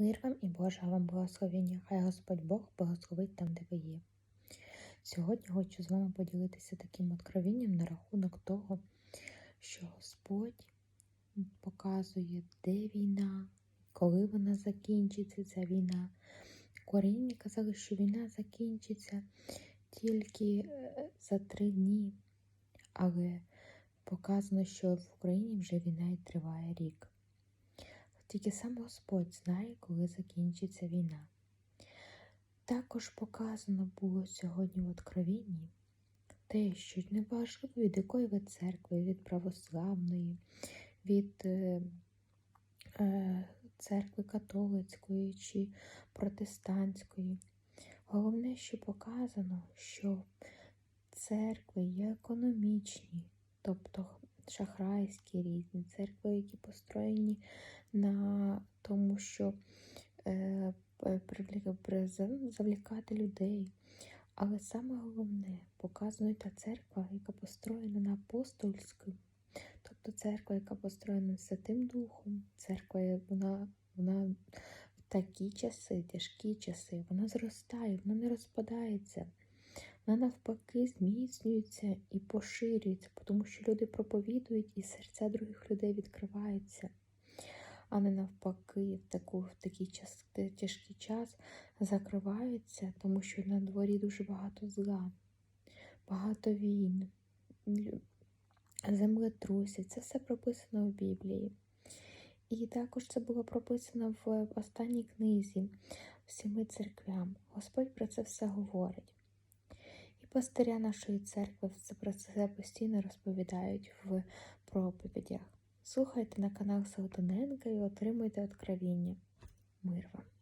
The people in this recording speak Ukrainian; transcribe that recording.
Мир вам і Божа вам благословення. Хай Господь Бог благословить там, де ви є. Сьогодні хочу з вами поділитися таким откровенням на рахунок того, що Господь показує, де війна, коли вона закінчиться, ця війна. Корінні казали, що війна закінчиться тільки е, за три дні, але показано, що в Україні вже війна і триває рік. Тільки сам Господь знає, коли закінчиться війна. Також показано було сьогодні в Откровенні те, що неважливо, від якої ви церкви, від православної, від е, е, церкви католицької чи протестантської. Головне, що показано, що церкви є економічні, тобто шахрайські різні, церкви, які построєні на тому, що е, завлікати людей. Але саме головне показує та церква, яка построєна на апостольську, тобто церква, яка построєна Святим Духом, церква, вона, вона в такі часи, тяжкі часи, вона зростає, вона не розпадається. Вона навпаки зміцнюється і поширюється, тому що люди проповідують і серця других людей відкриваються а не навпаки, в таку, в такий час, тяжкий час закриваються, тому що на дворі дуже багато зла, багато війн, землетрусів. Це все прописано в Біблії. І також це було прописано в останній книзі всіми церквям. Господь про це все говорить. Пастиря нашої церкви про це постійно розповідають в проповідях. Слухайте на канал Саутоненка і отримуйте откровіння. Мир вам!